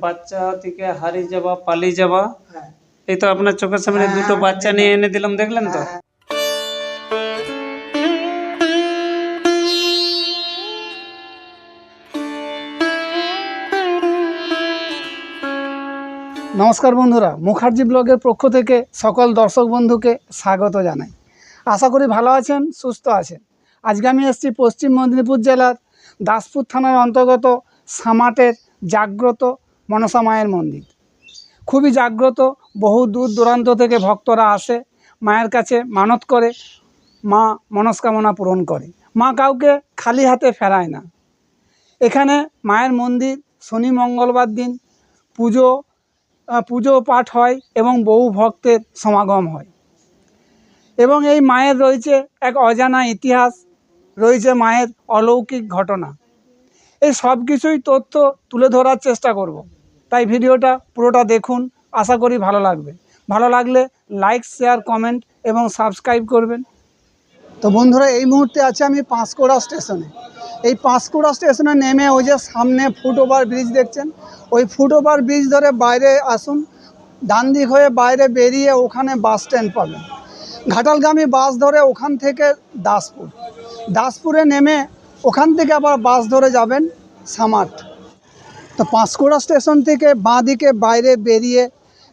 বাচ্চা থেকে হারিয়ে যাওয়া পালিয়ে যাওয়া হ্যাঁ। এই তো আপনার চোখের সামনে দুটো বাচ্চা নিয়ে এনে দিলাম দেখলেন তো? হ্যাঁ। নমস্কার বন্ধুরা মুখার্জি ব্লগের পক্ষ থেকে সকল দর্শক বন্ধুকে স্বাগত জানাই। আশা করি ভালো আছেন সুস্থ আছেন। আজকে আমি এসেছি পশ্চিম মেদিনীপুর জেলার দাসপুর থানার অন্তর্গত সামাটের জাগ্রত মনসা মায়ের মন্দির। খুবই জাগ্রত, বহু দূর দূরান্ত থেকে ভক্তরা আসে, মায়ের কাছে মানত করে, মা মনস্কামনা পূরণ করে। মা কাউকে খালি হাতে ফেরায় না। এখানে মায়ের মন্দির, শনি মঙ্গলবার দিন পুজো পুজো পাঠ হয় এবং বহু ভক্তের সমাগম হয়। এবং এই মায়ের রয়েছে এক অজানা ইতিহাস, রয়েছে মায়ের অলৌকিক ঘটনা। এই সব কিছুই তথ্য তুলে ধরার চেষ্টা করব। তাই ভিডিওটা পুরোটা দেখুন, আশা করি ভালো লাগবে। ভালো লাগলে লাইক শেয়ার কমেন্ট এবং সাবস্ক্রাইব করবেন। তো বন্ধুরা, এই মুহূর্তে আছে আমি পাঁশকুড়া স্টেশনে। এই পাঁশকুড়া স্টেশনে নেমে ওই যে সামনে ফুট ওভার ব্রিজ দেখছেন? ওই ফুট ওভার ব্রিজ ধরে বাইরে আসুন, ডান দিক হয়ে বাইরে বেরিয়ে ওখানে বাস স্ট্যান্ড পাবেন। ঘাটালগামী বাস ধরে ওখান থেকে দাসপুর। দাসপুরে নেমে ওখান থেকে আবার বাস ধরে যাবেন সামাট তো পাঁশকুড়া স্টেশন থেকে বাঁ দিকে বাইরে বেরিয়ে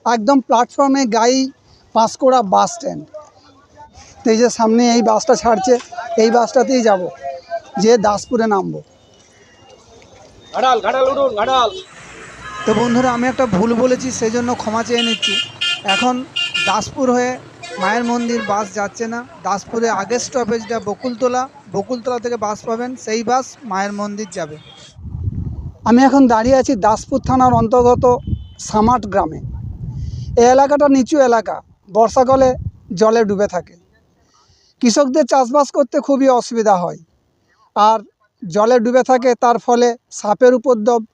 একদম প্ল্যাটফর্মে গাই পাঁশকুড়া বাস স্ট্যান্ড। তো এই যে সামনে এই বাসটা ছাড়ছে এই বাসটাতেই যাব যে দাসপুরে নামবো। তো বন্ধুরা আমি একটা ভুল বলেছি সেই জন্য ক্ষমা চেয়ে নিচ্ছি। এখন দাসপুর হয়ে মায়ের মন্দির বাস যাচ্ছে না। দাসপুরে আগের স্টপেজটা বকুলতলা। বকুলতলা থেকে বাস পাবেন সেই বাস মায়ের মন্দির যাবে। আমি এখন দাঁড়িয়ে আছি দাসপুর থানার অন্তর্গত সামাট গ্রামে। এই এলাকাটা নিচু এলাকা, বর্ষাকালে জলে ডুবে থাকে। কৃষকদের চাষবাস করতে খুবই অসুবিধা হয়। আর জলে ডুবে থাকে, তার ফলে সাপের উপদ্রব।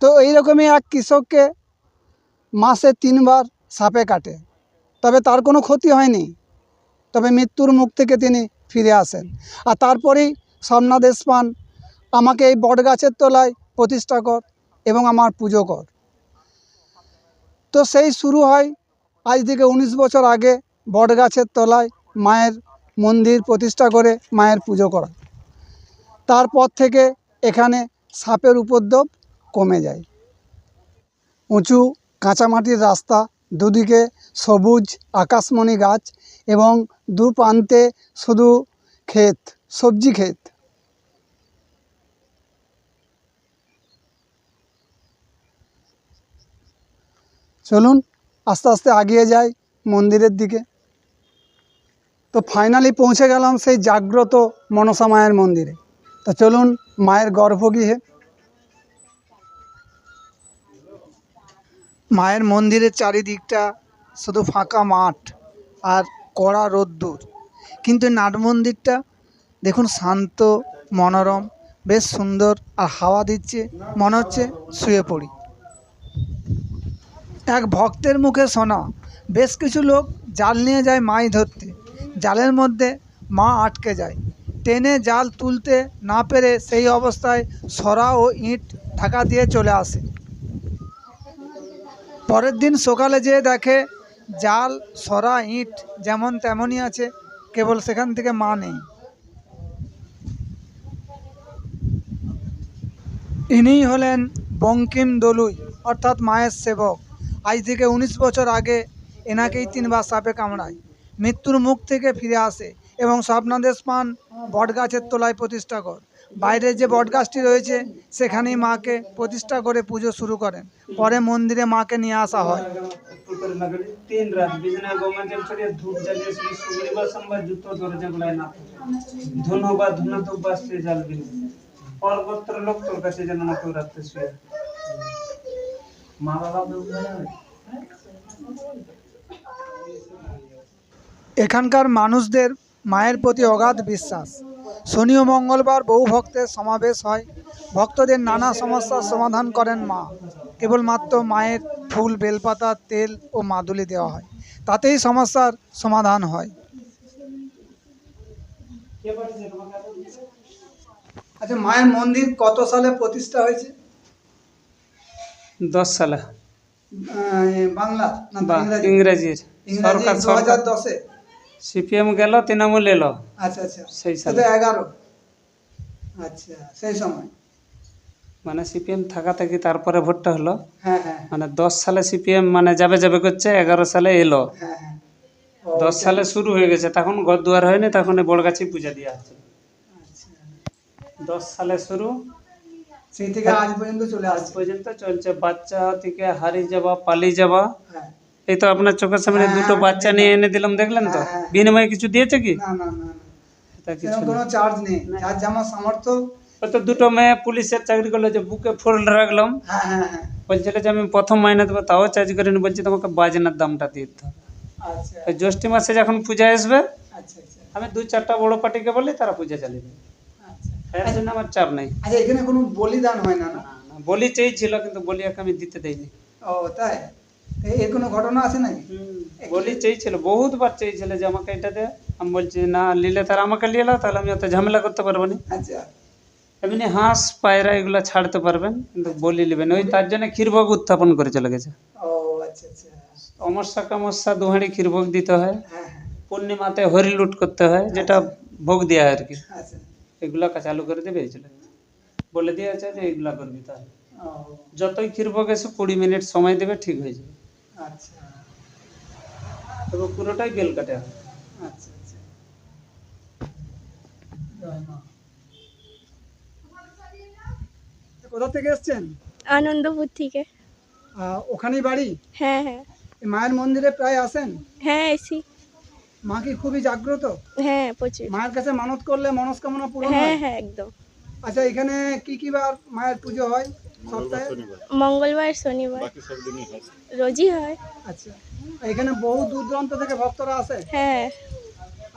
তো এইরকমই এক কৃষককে মাসে তিনবার সাপে কাটে। তবে তার কোনো ক্ষতি হয়নি। তবে মৃত্যুর মুখ থেকে তিনি ফিরে আসেন। আর তারপরেই স্বপ্নাদেশ পান আমাকে এই বট গাছের তলায় প্রতিষ্ঠা কর এবং আমার পুজো কর। তো সেই শুরু হয় আজ থেকে উনিশ বছর আগে বট গাছের তলায় মায়ের মন্দির প্রতিষ্ঠা করে মায়ের পুজো করা। তারপর থেকে এখানে সাপের উপদ্রব কমে যায়। উঁচু কাঁচামাটির রাস্তা, দুদিকে সবুজ আকাশমণি গাছ এবং দু প্রান্তে শুধু ক্ষেত, সবজি ক্ষেত। চলুন আস্তে আস্তে আগিয়ে যাই মন্দিরের দিকে। তো ফাইনালি পৌঁছে গেলাম সেই জাগ্রত মনসা মায়ের মন্দিরে। তো চলুন মায়ের গর্ভগৃহে। মায়ের মন্দিরের চারিদিকটা শুধু ফাঁকা মাঠ আর কড়া রোদ্দুর। কিন্তু নাট মন্দিরটা দেখুন শান্ত, মনোরম, বেশ সুন্দর আর হাওয়া দিচ্ছে, মনে হচ্ছে শুয়ে পড়ি। এক ভক্তের মুখে শোনা বেশ কিছু লোক জাল নিয়ে যায় মাছ ধরতে। জালের মধ্যে মা আটকে যায়। টেনে জাল তুলতে না পেরে সেই অবস্থায় সরা ও ইট ঢাকা দিয়ে চলে আসে। পরের দিন সকালে যেয়ে দেখে, জাল, সরা, ইট যেমন তেমনই আছে, কেবল সেখান থেকে মা নেই। ইনিই হলেন বঙ্কিম দলুই, অর্থাৎ মায়ের সেবক। আজ থেকে উনিশ বছর আগে এনাকেই তিনবার সাপে কামড়ায়। মৃত্যুর মুখ থেকে ফিরে আসে এবং স্বপ্নাদেশ পান বটগাছের তলায় প্রতিষ্ঠা কর। বাইরে যে বটগাছটি রয়েছে, সেখানেই মাকে প্রতিষ্ঠা করে পুজো শুরু করেন। পরে মন্দিরে মাকে নিয়ে আসা হয়। তিন রাত বিজনা গোমা ছড়িয়ে ধূপ জ্বালিয়ে শ্রী সুগুরি বা সম্বাদ দরজা গুলায় না ধনু বা ধুনা তো বাসতে জ্বালবি পরবর্তী লোক তোর কাছে যেন না কেউ রাখতে শুয়ে। মা বাবা এখানকার মানুষদের মায়ের প্রতি অগাধ বিশ্বাস। শনি ও মঙ্গলবার বহু ভক্তের সমাবেশ হয়। ভক্তদের নানা সমস্যার সমাধান করেন মা। কেবলমাত্র মায়ের ফুল বেলপাতা তেল ও মাদুলি দেওয়া হয়। তাতেই সমস্যার সমাধান হয়। আচ্ছা মায়ের মন্দির কত সালে প্রতিষ্ঠা হয়েছে? দশ সালে। আহ, বাংলা বা ইংরেজির। সরকার দশে? সিপিএম গেল তৃণমূল এলো। আচ্ছা আচ্ছা। সেই সালে। এগারো? আচ্ছা সেই সময়? মানে সিপিএম থাকা থেকে তারপরে ভোটটা হলো। হ্যাঁ হ্যাঁ। মানে দশ সালে সিপিএম মানে যাবে যাবে করছে এগারো সালে এলো। হ্যাঁ দশ সালে শুরু হয়ে গেছে তখন ঘর দুয়ার হয়নি তখন বড়গাছি পূজা দেওয়া হচ্ছে। আচ্ছা। দশ সালে শুরু সেই থেকে আজ পর্যন্ত চলে আজ পর্যন্ত চলছে বাচ্চা থেকে হারিয়ে যাওয়া পালিয়ে যাওয়া। হ্যাঁ। এই তো আপনার চোখের সামনে হ্যাঁ, দুটো বাচ্চা নিয়ে এনে দিলাম দেখলেন তো? হ্যাঁ, হ্যাঁ। বিনিময়ে কিছু দিয়েছে কি? না না কোনো চার্জ নেই। যার যেমন সামর্থ্য। তো দুটো মেয়ে পুলিশের চাকরি করল যে বুকে ফোল্ড রাখলাম। হ্যাঁ হ্যাঁ হ্যাঁ। বলছিল যে আমি প্রথম মাইনে দেবো তাও চার্জ করিনি বলছি তোমাকে বাজনার দামটা দিয়ে দিতে হবে। আচ্ছা। জ্যৈষ্ঠী মাসে যখন পূজা আসবে আচ্ছা আচ্ছা। আমি দু চারটা বড় পার্টিকে বলি তারা পূজা চালিয়ে দেবে। এর জন্য আমার চাপ নেই। আচ্ছা এখানে কোনো বলিদান হয় না না? বলি চেয়েছিল কিন্তু বলি একে আমি দিতে দেইনি। ও তাই? এর কোনো ঘটনা আছে নাকি? বলি চেয়েছিল বহুতবার চেয়েছিল যে আমাকে এটা দে। আমি বলছি না নিলে তারা আমাকে নিয়ে এলো তাহলে আমি অত ঝামেলা করতে পারব না। আচ্ছা। এমনি হাঁস পায়রা এগুলো ছাড়তে পারবেন কিন্তু বলি নেবেন। ওই তার জন্য ক্ষীরভোগ উত্থাপন করে চলে গেছে। ও আচ্ছা আচ্ছা। অমস্যা কামস্যা দুহাঁড়ি ক্ষীরভোগ দিতে হয়। হ্যাঁ হ্যাঁ। পূর্ণিমাতে হরি লুট করতে হয় যেটা ভোগ দেওয়া হয় আর কি। আচ্ছা। এগুলো চালু করে দেবে এই চলে বলে দিয়ে আছে যে এগুলা করবি তাহলে যতই ক্ষীরভোগ এসে কুড়ি মিনিট সময় দেবে ঠিক হয়ে যাবে। আচ্ছা। তবে পুরোটাই বেল কাটে আচ্ছা আচ্ছা। কোথা থেকে এসছেন? আনন্দপুর থেকে। আহ, ওখানেই বাড়ি? হ্যাঁ হ্যাঁ। মায়ের মন্দিরে প্রায় আসেন? হ্যাঁ এসি মা কি খুবই জাগ্রত? হ্যাঁ প্রচুর। মায়ের কাছে মানত করলে মনস্কামনা পূরণ হ্যাঁ হয়? হ্যাঁ একদম। আচ্ছা এখানে কি কি বার মায়ের পুজো হয়? সপ্তাহে? মঙ্গলবার শনিবার। রোজই হয়। আচ্ছা। এখানে বহু দূর দূরান্ত থেকে ভক্তরা আসে? হ্যাঁ।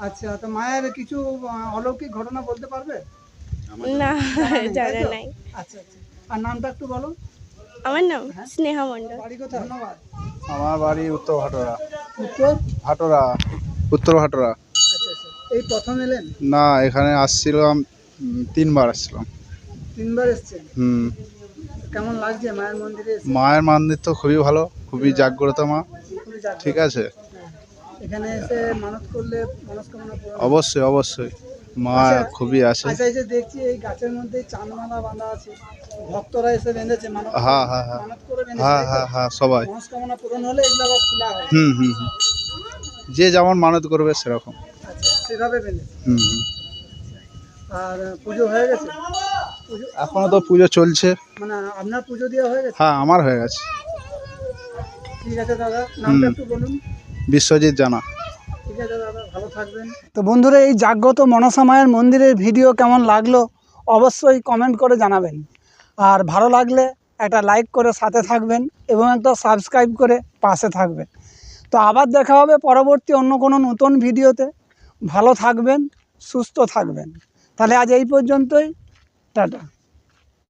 আচ্ছা তো মায়ের কিছু অলৌকিক ঘটনা বলতে পারবে? না জানা নাই আচ্ছা আচ্ছা। আর নামটা একটু বলো। আমার নাম স্নেহা মণ্ডল। বাড়ি কোথায়? ধন্যবাদ আমার বাড়ি উত্তর ভাটোরা। উত্তর? ভাটোরা। উত্তর ভাটোরা আচ্ছা আচ্ছা। এই প্রথম এলেন? না এখানে আসছিলাম তিনবার আসছিলাম। তিনবার এসছেন? হুম। কেমন লাগছে? মায়ের মন্দিরে মায়ের মন্দির তো খুবই ভালো খুবই জাগ্রত মা। ঠিক আছে। হ্যাঁ। এখানে এসে মানত করলে মনস্কামনা অবশ্যই অবশ্যই। মা আচ্ছা। খুবই আছে আচ্ছা এই যে দেখছি এই গাছের মধ্যে চাঁদমালা বাঁধা আছে। ভক্তরা এসে বেঁধেছে মানত হ্যাঁ হ্যাঁ হ্যাঁ। মানত করে বেঁধেছে। হ্যাঁ হ্যাঁ হ্যাঁ সবাই। মনস্কামনা পূরণ হলে এগুলো আবার খোলা হয়। হুম হুম হুম। যে যেমন মানত করবে সেরকম। আচ্ছা সেভাবে হুম হুম। আর পুজো হয়ে গেছে? পুজো এখনও তো পুজো চলছে। মানে আপনার পুজো দেওয়া হয়ে গেছে? হ্যাঁ আমার হয়ে গেছে। ঠিক আছে দাদা নামটা হুম। একটু বলুন। বিশ্বজিৎ জানা। ঠিক আছে দাদা ভালো থাকবেন। তো বন্ধুরা এই জাগ্রত মনসা মায়ের মন্দিরের ভিডিও কেমন লাগল অবশ্যই কমেন্ট করে জানাবেন। আর ভালো লাগলে একটা লাইক করে সাথে থাকবেন এবং একটা সাবস্ক্রাইব করে পাশে থাকবেন। তো আবার দেখা হবে পরবর্তী অন্য কোনো নতুন ভিডিওতে। ভালো থাকবেন, সুস্থ থাকবেন। তাহলে আজ এই পর্যন্তই। টাটা।